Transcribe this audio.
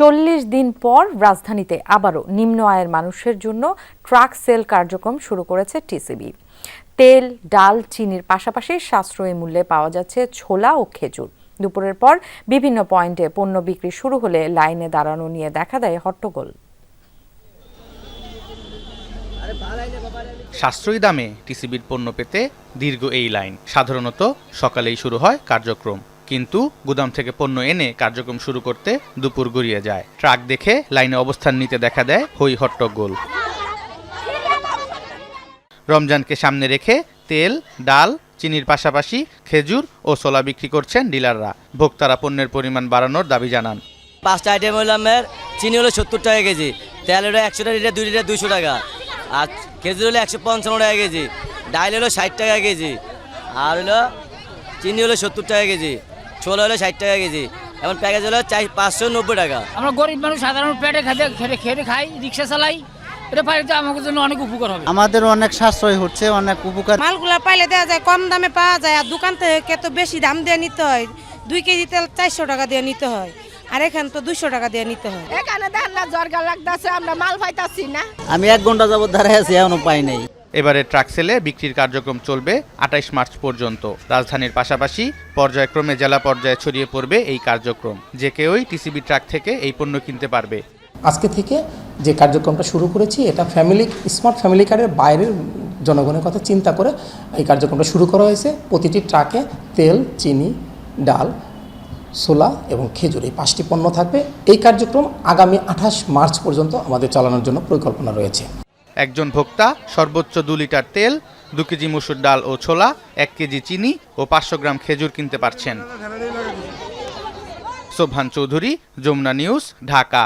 চল্লিশ দিন পর রাজধানীতে আবারও নিম্ন আয়ের মানুষের জন্য ট্রাক সেল কার্যক্রম শুরু করেছে টিসিবি। তেল, ডাল, চিনির পাশাপাশি সাশ্রয়ী মূল্যে পাওয়া যাচ্ছে ছোলা ও খেজুর। দুপুরের পর বিভিন্ন পয়েন্টে পণ্য বিক্রি শুরু হলে লাইনে দাঁড়ানো নিয়ে দেখা দেয় হট্টগোল। সাশ্রয়ী দামে টিসিবির পণ্য পেতে দীর্ঘ এই লাইন। সাধারণত সকালেই শুরু হয় কার্যক্রম। কিন্তু গুদাম থেকে পণ্য এনে কার্যক্রম শুরু করতে দুপুর গড়িয়ে যায়। ট্রাক দেখে লাইনে অবস্থান নিতে দেখা দেয় হই হট্টগোল। রমজানকে সামনে রেখে তেল, ডাল, চিনির পাশাপাশি খেজুর ও ছোলা বিক্রি করছেন ডিলাররা। ভোক্তারা পণ্যের পরিমাণ বাড়ানোর দাবি জানান। পাঁচটা আইটেম হলো আমার, চিনি হলো সত্তর টাকা কেজি, তেল হলো একশো টাকা দুই লিটার দুশো টাকা, আর খেজুর হলো একশো পঞ্চান্ন টাকা কেজি ডাইল হলো ষাট টাকা কেজি, আর হলো চিনি হলো সত্তর টাকা কেজি। ছোলা হলো ষাট টাকা কেজি। এখন প্যাকেজ হলো চাই পাঁচশো নব্বই টাকা। আমরা গরিব মানুষ সাধারণ পেটে খেতে খেটে খেটে খাই রিক্সা চালাই। এটা পাইলে আমাদের জন্য অনেক উপকার হবে। আমাদের অনেক সাশ্রয় হচ্ছে অনেক উপকার। মালগুলা পাইলে দেওয়া যায় কম দামে পাওয়া যায় আর দোকান থেকে তো বেশি দাম দিয়ে নিতে হয়। দুই কেজি তেল চারশো টাকা দিয়ে নিতে হয় আর এখানে তো দুশো টাকা দিয়ে নিতে হয়। এখানে দেখেন না জর্গা লাগতেছে আমরা মাল পাইতাছি না। আমি এক ঘণ্টা যাবত দাঁড়ায় আছি এখনও পাই নাই। এবারে ট্রাক সেলে বিক্রির কার্যক্রম চলবে আঠাইশ মার্চ পর্যন্ত। রাজধানীর পাশাপাশি পর্যায়ক্রমে জেলা পর্যায়ে ছড়িয়ে পড়বে এই কার্যক্রম। যে কেউই টিসিবি ট্রাক থেকে এই পণ্য কিনতে পারবে। আজকে থেকে যে কার্যক্রমটা শুরু করেছি, এটা ফ্যামিলি, স্মার্ট ফ্যামিলি কার্ডের বাইরের জনগণের কথা চিন্তা করে এই কার্যক্রমটা শুরু করা হয়েছে। প্রতিটি ট্রাকে তেল, চিনি, ডাল সোলা এবং খেজুর এই পাঁচটি পণ্য থাকবে। এই কার্যক্রম আগামী আঠাশ মার্চ পর্যন্ত আমাদের চালানোর জন্য পরিকল্পনা রয়েছে। একজন ভোক্তা, সর্বোচ্চ দু লিটার তেল, দু কেজি মুসুর ডাল ও ছোলা, এক কেজি চিনি ও পাঁচশো গ্রাম খেজুর কিনতে পারছেন। সোভান চৌধুরী, যমুনা নিউজ, ঢাকা।